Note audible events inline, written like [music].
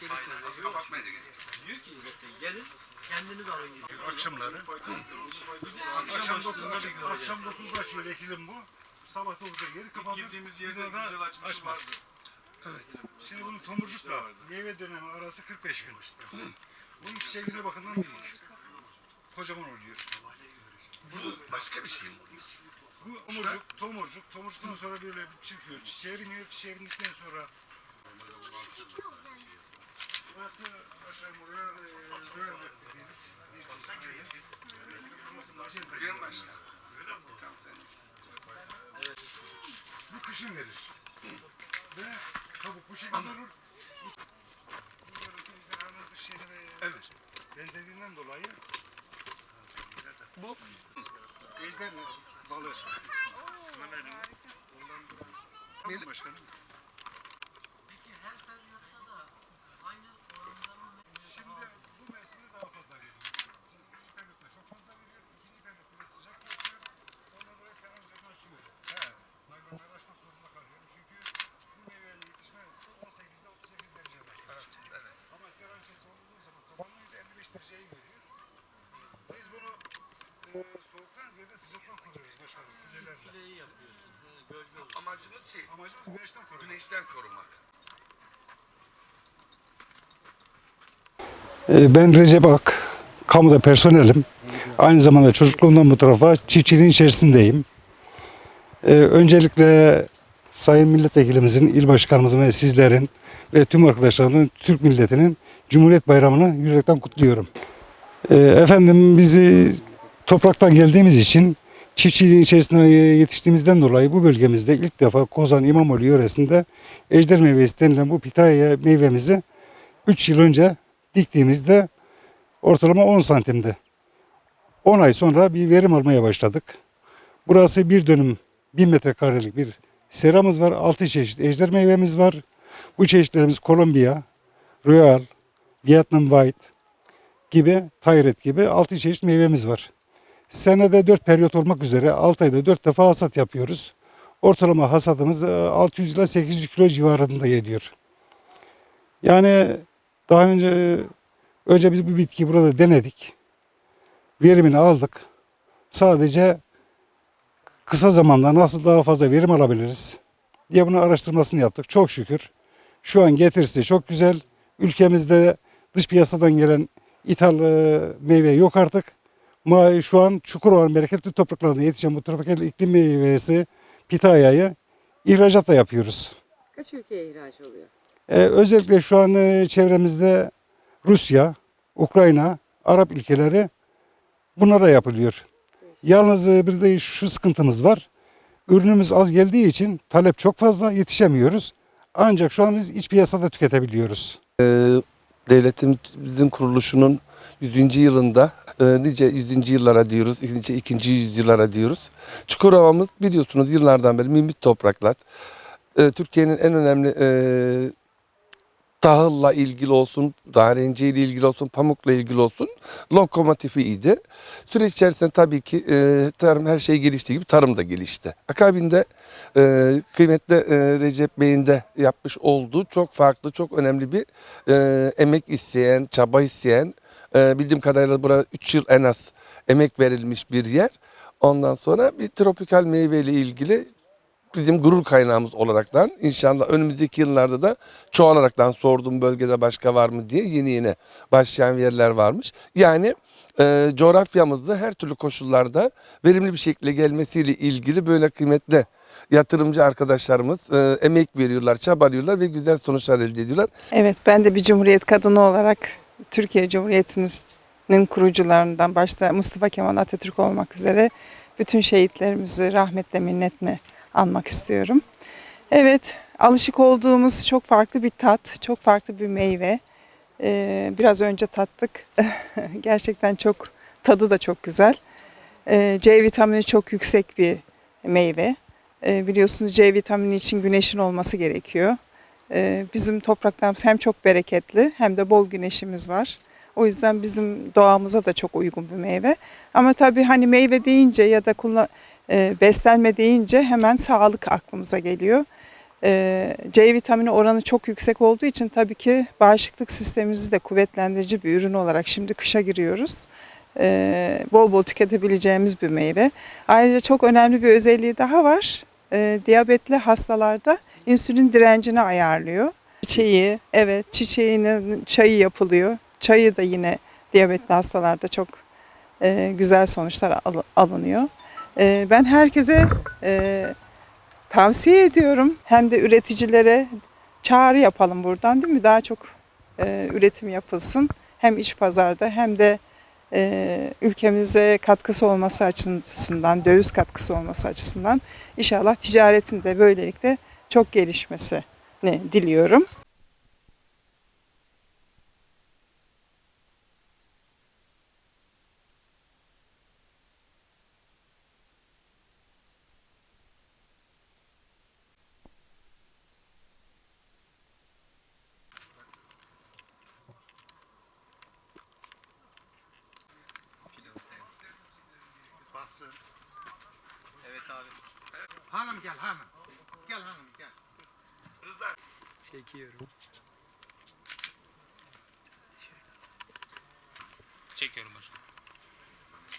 gelirsiniz. diyor. Kapatmaya da. Diyor ki zaten gelin kendiniz alın diyor. Akşamları. Akşam Akşam açtığında 9'da şekilde olacak. akşam 9'da açıyor vekilim bu. Sabah 9'da geri kapatır. Girdiğimiz Bir yerde daha güzel da açmışım açmaz. vardı. Evet. Şimdi bunun tomurcukla meyve dönemi arası 45 gün. Bunun çiçeğine bakımdan büyük. Kocaman oluyor. Bu başka bir şey mi? Bu tomurcuk, tomurcuk, tomurcuktan sonra böyle bir çıkıyor. Çiçeğe biniyor, çiçeğe bindikten sonra Burası aşağı e, Röel dediğimiz bir çiçek. Burası. Bu kışın verir. Ve kabuk bu şekilde olur. Bunların ejderhanın dış şeyine ve Evet. benzediğinden dolayı Bu ejder balığı. Tamam başkanım. Peki her peryotta da aynı orandan mı? Şimdi bu mevsimde daha fazla veriyor. Şimdi birinci periyotta çok fazla veriyor. ikinci periyotta ve sıcak yapıyor. Ondan dolayı seran üzerine açıyor. He. Naylonları açmak zorunda kalıyorum. Çünkü bu meyvenin yetişme ısısı 18 ile 38 derece arası. evet. Ama seran içerisinde olduğu zaman tabanlığıyla 55 dereceyi görüyor. Biz bunu e, ziyade sıcaktan koruyoruz başkanım. Filelerle. Fileyi yapıyorsun. He, gölge olsun. Amacımız şey, Amacımız güneşten korumak. güneşten korumak. Ee, Ben Recep Ak, kamuda personelim. Aynı zamanda çocukluğumdan bu tarafa çiftçiliğin içerisindeyim. Ee, Öncelikle Sayın Milletvekilimizin, il başkanımızın ve sizlerin ve tüm arkadaşlarımın Türk milletinin Cumhuriyet Bayramı'nı yürekten kutluyorum. Ee, Efendim bizi topraktan geldiğimiz için çiftçiliğin içerisinde yetiştiğimizden dolayı bu bölgemizde ilk defa Kozan İmamoğlu yöresinde ejder meyvesi denilen bu pitaya meyvemizi 3 yıl önce diktiğimizde ortalama 10 santimdi. 10 ay sonra bir verim almaya başladık. Burası bir dönüm 1000 metrekarelik bir seramız var. 6 çeşit ejder meyvemiz var. Bu çeşitlerimiz Kolombiya, Royal, Vietnam White gibi, Tayret gibi 6 çeşit meyvemiz var. Senede 4 periyot olmak üzere 6 ayda 4 defa hasat yapıyoruz. Ortalama hasadımız e, 600 ile 800 kilo civarında geliyor. Yani daha önce önce biz bu bitkiyi burada denedik. Verimini aldık. Sadece kısa zamanda nasıl daha fazla verim alabiliriz diye bunun araştırmasını yaptık. Çok şükür. Şu an getirisi çok güzel. Ülkemizde dış piyasadan gelen ithal e, meyve yok artık. Ma şu an Çukurova'nın bereketli topraklarında yetişen bu tropikal iklim meyvesi pitayayı ihracatla yapıyoruz. Kaç ülkeye ihraç oluyor? Ee, özellikle şu an e, çevremizde Rusya, Ukrayna, Arap ülkeleri bunlara yapılıyor. Yalnız e, bir de şu sıkıntımız var. Ürünümüz az geldiği için talep çok fazla yetişemiyoruz. Ancak şu an biz iç piyasada tüketebiliyoruz. devletimizin kuruluşunun 100. yılında e, nice 100. yıllara diyoruz, nice 2. yüzyıllara diyoruz. Çukurova'mız biliyorsunuz yıllardan beri mimit topraklar. E, Türkiye'nin en önemli e, tahılla ilgili olsun, narenciye ile ilgili olsun, pamukla ilgili olsun lokomotifiydi. Süreç içerisinde tabii ki e, tarım her şey geliştiği gibi tarım da gelişti. Akabinde e, kıymetli e, Recep Bey'in de yapmış olduğu çok farklı, çok önemli bir e, emek isteyen, çaba isteyen, e, bildiğim kadarıyla burada 3 yıl en az emek verilmiş bir yer. Ondan sonra bir tropikal meyve ile ilgili bizim gurur kaynağımız olaraktan inşallah önümüzdeki yıllarda da çoğalaraktan sorduğum bölgede başka var mı diye yeni yeni başlayan yerler varmış. Yani e, coğrafyamızda her türlü koşullarda verimli bir şekilde gelmesiyle ilgili böyle kıymetli yatırımcı arkadaşlarımız e, emek veriyorlar, çabalıyorlar ve güzel sonuçlar elde ediyorlar. Evet, ben de bir Cumhuriyet kadını olarak Türkiye Cumhuriyeti'nin kurucularından başta Mustafa Kemal Atatürk olmak üzere bütün şehitlerimizi rahmetle minnetle anmak istiyorum. Evet, alışık olduğumuz çok farklı bir tat, çok farklı bir meyve. Ee, biraz önce tattık. [laughs] Gerçekten çok tadı da çok güzel. Ee, C vitamini çok yüksek bir meyve. Ee, biliyorsunuz C vitamini için güneşin olması gerekiyor. Ee, bizim topraklarımız hem çok bereketli hem de bol güneşimiz var. O yüzden bizim doğamıza da çok uygun bir meyve. Ama tabii hani meyve deyince ya da kullan, e, beslenme deyince hemen sağlık aklımıza geliyor. E, C vitamini oranı çok yüksek olduğu için tabii ki bağışıklık sistemimizi de kuvvetlendirici bir ürün olarak şimdi kışa giriyoruz. E, bol bol tüketebileceğimiz bir meyve. Ayrıca çok önemli bir özelliği daha var. E, diyabetli hastalarda insülin direncini ayarlıyor. Çiçeği, evet çiçeğinin çayı yapılıyor. Çayı da yine diyabetli hastalarda çok e, güzel sonuçlar al- alınıyor. E, ben herkese e, tavsiye ediyorum. Hem de üreticilere çağrı yapalım buradan değil mi? Daha çok e, üretim yapılsın. Hem iç pazarda hem de e, ülkemize katkısı olması açısından, döviz katkısı olması açısından inşallah ticaretin de böylelikle çok gelişmesini diliyorum. Bassın. Evet abi. Hanım gel hanım. Gel hanım gel. Çekiyorum. Çekiyorum başkanım.